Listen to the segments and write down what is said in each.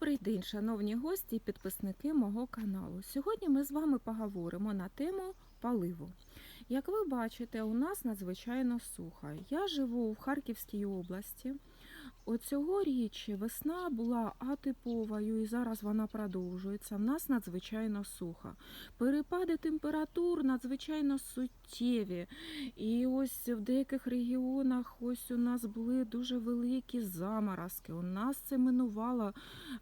Добрий день, шановні гості і підписники мого каналу. Сьогодні ми з вами поговоримо на тему паливу. Як ви бачите, у нас надзвичайно сухо. Я живу в Харківській області. Оцьогоріч весна була атиповою і зараз вона продовжується. В нас надзвичайно сухо. Перепади температур надзвичайно суттєві. І ось в деяких регіонах ось у нас були дуже великі заморозки. У нас це минувало,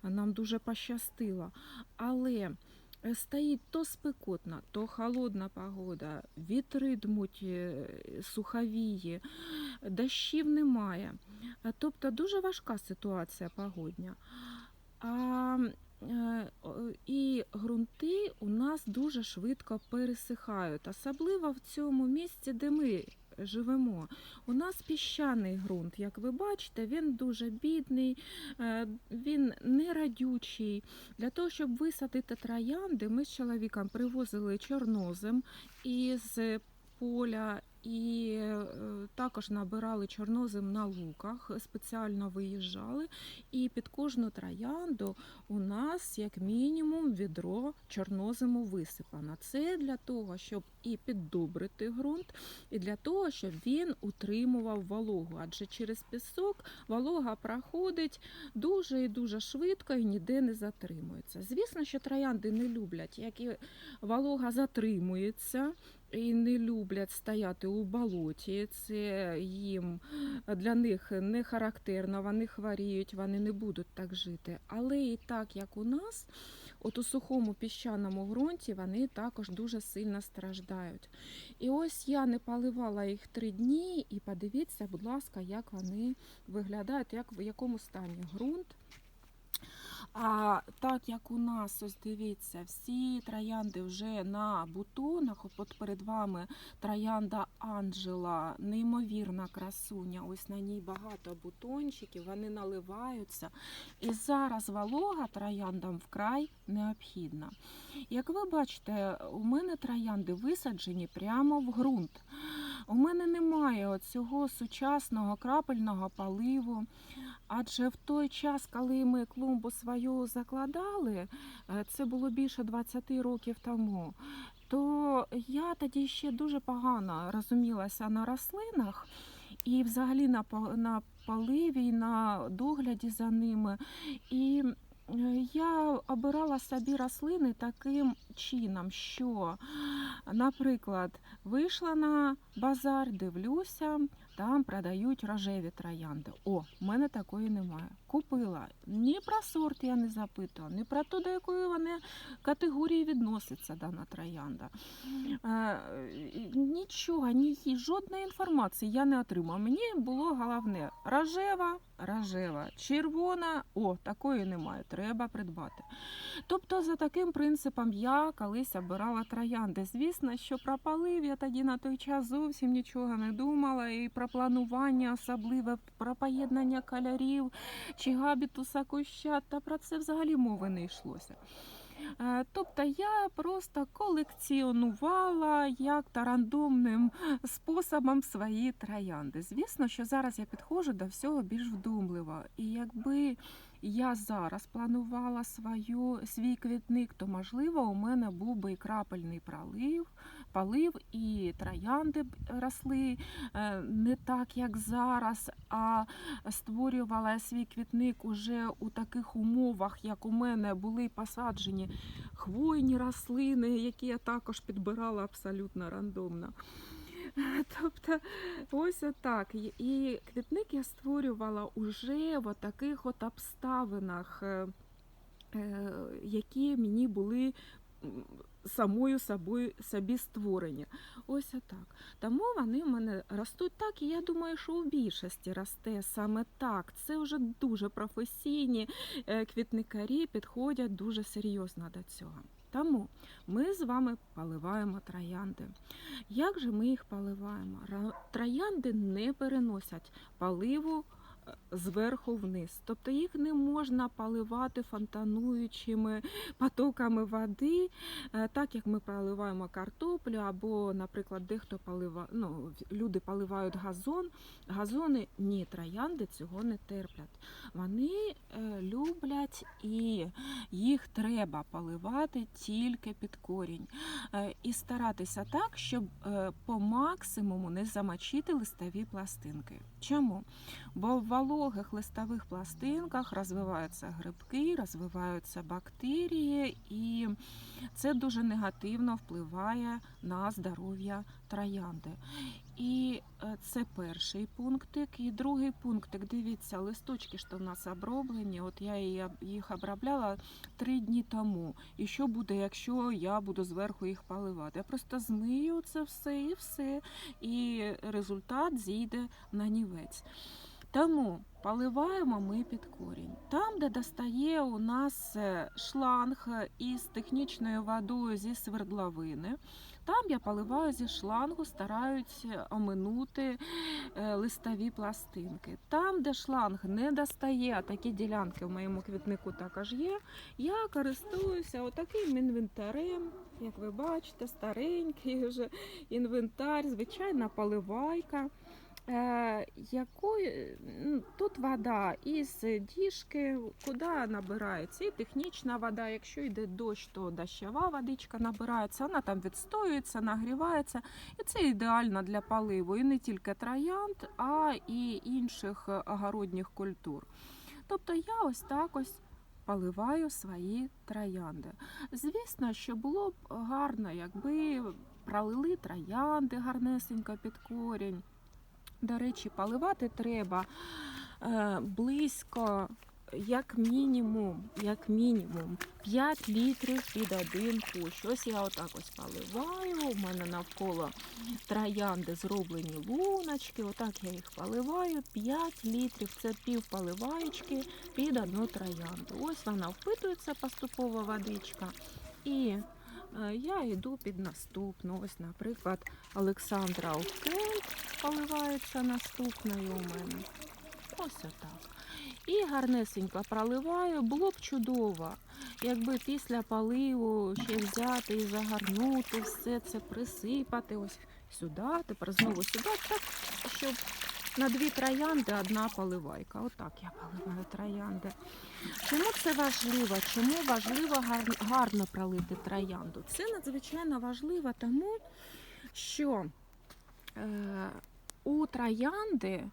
нам дуже пощастило. Але стоїть то спекотна, то холодна погода, вітри дмуть е, суховії, дощів немає. Е, Тобто дуже важка ситуація погодня. А, е, і ґрунти у нас дуже швидко пересихають, особливо в цьому місці, де ми живемо. У нас піщаний ґрунт, як ви бачите, він дуже бідний, е, він не радючий. Для того, щоб висадити троянди, ми з чоловіком привозили чорнозем із поля і е, також набирали чорнозем на луках, спеціально виїжджали. І під кожну троянду у нас як мінімум відро чорнозиму висипано. Це для того, щоб і піддобрити ґрунт, і для того, щоб він утримував вологу. Адже через пісок волога проходить дуже і дуже швидко і ніде не затримується. Звісно, що троянди не люблять, як і волога затримується. І не люблять стояти у болоті. Це їм для них не характерно, вони хворіють, вони не будуть так жити. Але і так як у нас, от у сухому піщаному ґрунті вони також дуже сильно страждають. І ось я не поливала їх три дні, і подивіться, будь ласка, як вони виглядають, як в якому стані ґрунт. А так як у нас, ось дивіться, всі троянди вже на бутонах, от перед вами троянда Анджела, неймовірна красуня. Ось на ній багато бутончиків, вони наливаються. І зараз волога трояндам вкрай необхідна. Як ви бачите, у мене троянди висаджені прямо в ґрунт. У мене немає цього сучасного крапельного поливу. Адже в той час, коли ми клумбу свою закладали, е, це було більше 20 років тому, то я тоді ще дуже погано розумілася на рослинах і взагалі на на поливі, на догляді за ними. І я обирала собі рослини таким чином, що, наприклад, вийшла на базар, дивлюся, там продають рожеві троянди. О, в мене такої немає. Купила. Ні про сорт я не запитувала, ні про те, до якої вони категорії відноситься дана троянда. Е, нічого, ні, жодної інформації я не отримала. Мені було головне рожева, рожева, червона, о, такої немає, треба придбати. Тобто, за таким принципом я колись обирала троянди. Звісно, що про полив я тоді на той час зовсім нічого не думала, і про планування, особливо про поєднання кольорів чи габітуса куща, та про це взагалі мови не йшлося. Е, Тобто я просто колекціонувала як-то рандомним способом свої троянди. Звісно, що зараз я підходжу до всього більш вдумливо. І якби я зараз планувала свою, свій квітник, то можливо у мене був би і крапельний пролив, полив, і троянди росли е, не так, як зараз, а створювала свій квітник уже у таких умовах, як у мене були посаджені хвойні рослини, які я також підбирала абсолютно рандомно. Тобто, ось отак. І- квітник я створювала уже в таких от обставинах, е, е, які мені були самою собою собі створені. Ось отак. Тому вони в мене ростуть так, і я думаю, що у більшості росте саме так. Це вже дуже професійні е, квітникарі підходять дуже серйозно до цього. Тому ми з вами поливаємо троянди. Як же ми їх поливаємо? Троянди не переносять поливу зверху вниз. Тобто їх не можна поливати фонтануючими потоками води, е, так як ми поливаємо картоплю, або, наприклад, дехто полива... ну, люди поливають газон. Газони ні, троянди цього не терплять. Вони е, люблять і їх треба поливати тільки під корінь. Е, І старатися так, щоб по максимуму не замочити листові пластинки. Чому? Бо вологих листових пластинках розвиваються грибки, розвиваються бактерії, і це дуже негативно впливає на здоров'я троянди. І е, це перший пунктик. І другий пунктик, дивіться, листочки що в нас оброблені. От я їх обробляла три дні тому. І що буде, якщо я буду зверху їх поливати? Я просто змию це все і все, і результат зійде на нівець. Тому поливаємо ми під корінь. Там, де достає у нас е, шланг із технічною водою зі свердловини, там я поливаю зі шлангу, стараюсь оминути е, листові пластинки. Там, де шланг не достає, а такі ділянки в моєму квітнику також є, я користуюся отаким інвентарем, як ви бачите, старенький вже інвентар, звичайна поливайка. Е, якої ну, тут вода із діжки, куди набирається і технічна вода. Якщо йде дощ, то дощова водичка набирається, вона там відстоюється, нагрівається. І це ідеально для поливу і не тільки троянд, а і інших огородніх культур. Тобто я ось так ось поливаю свої троянди. Звісно, що було б гарно, якби пролили троянди гарнесенько під корінь. До речі, поливати треба е, близько, як мінімум, як мінімум 5 літрів під один кущ. Ось я отак ось поливаю. У мене навколо троянди зроблені луночки. Отак я їх поливаю. 5 літрів це пів поливаєчки під одну троянду. Ось вона впитується поступово водичка. І е, я йду під наступну. Ось, наприклад, Олександра Овкент поливається наступною у мене. Ось отак. І гарнесенько проливаю. Було б чудово, якби після поливу ще взяти і загорнути все це, присипати ось сюди, тепер знову сюди, так, щоб на дві троянди одна поливайка. Отак я поливаю троянди. Чому це важливо? Чому важливо гарно пролити троянду? Це надзвичайно важливо, тому що у троянди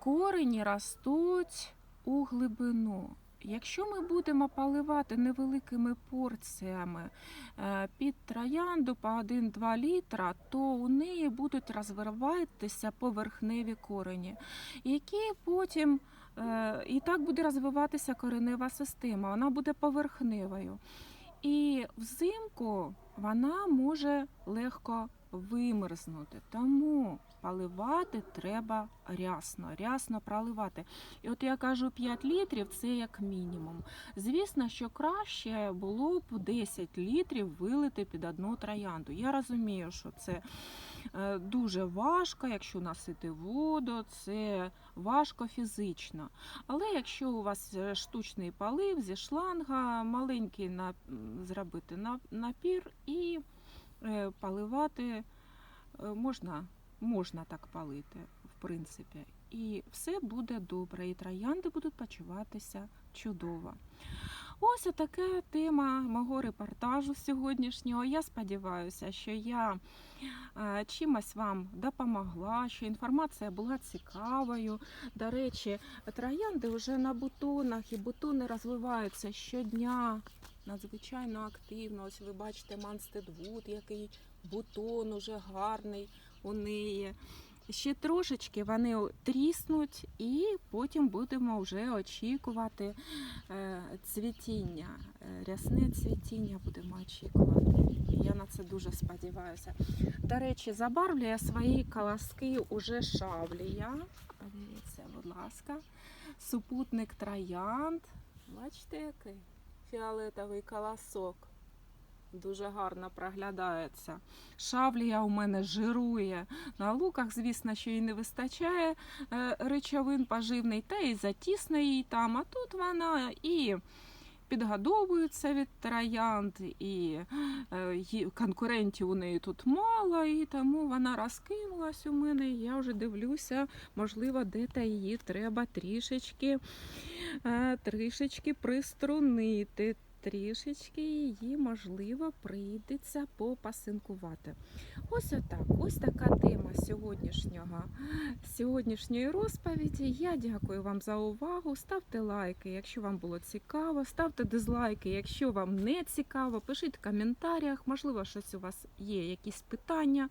корені ростуть у глибину. Якщо ми будемо поливати невеликими порціями е, під троянду по 1-2 літра, то у неї будуть розвиватися поверхневі корені, які потім е, і так буде розвиватися коренева система, вона буде поверхневою. І взимку вона може легко вимерзнути. Тому поливати треба рясно, рясно проливати. І от я кажу 5 літрів це як мінімум. Звісно, що краще було б 10 літрів вилити під одну троянду. Я розумію, що це е, дуже важко, якщо насити воду, це важко фізично. Але якщо у вас е, штучний полив зі шланга, маленький на, зробити напір і е, поливати е, можна, можна так палити, в принципі. І все буде добре, і троянди будуть почуватися чудово. Ось така тема мого репортажу сьогоднішнього. Я сподіваюся, що я е, чимось вам допомогла, що інформація була цікавою. До речі, троянди вже на бутонах, і бутони розвиваються щодня надзвичайно активно. Ось ви бачите Манстед Вуд, який бутон уже гарний неї. Ще трошечки вони тріснуть, і потім будемо вже очікувати е, цвітіння, е, рясне цвітіння будемо очікувати. Я на це дуже сподіваюся. До речі, забарвлює свої колоски уже шавлія. Подивіться, будь ласка, супутник троянд. Бачите, який фіолетовий колосок. Дуже гарно проглядається. Шавлія у мене жирує. На луках, звісно, що їй не вистачає е, речовин поживний, та і затісно їй там. А тут вона і підгодовується від троянд, і е, конкурентів у неї тут мало, і тому вона розкинулась у мене. Я вже дивлюся, можливо, де-то її треба трішечки, е, трішечки приструнити. Трішечки її, можливо, прийдеться попасинкувати. Ось отак. Ось така тема сьогоднішнього, сьогоднішньої розповіді. Я дякую вам за увагу. Ставте лайки, якщо вам було цікаво. Ставте дизлайки, якщо вам не цікаво. Пишіть в коментарях. Можливо, щось у вас є, якісь питання.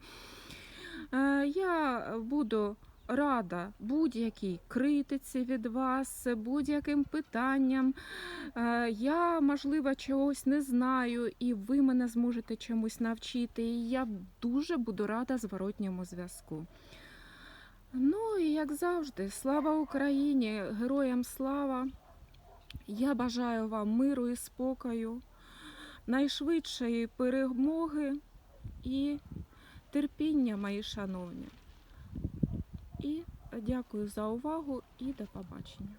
Е, Я буду рада будь-якій критиці від вас, будь-яким питанням. Е, Я, можливо, чогось не знаю, і ви мене зможете чомусь навчити. І я дуже буду рада зворотньому зв'язку. Ну і як завжди, слава Україні, героям слава! Я бажаю вам миру і спокою, найшвидшої перемоги і терпіння, мої шановні. І дякую за увагу і до побачення.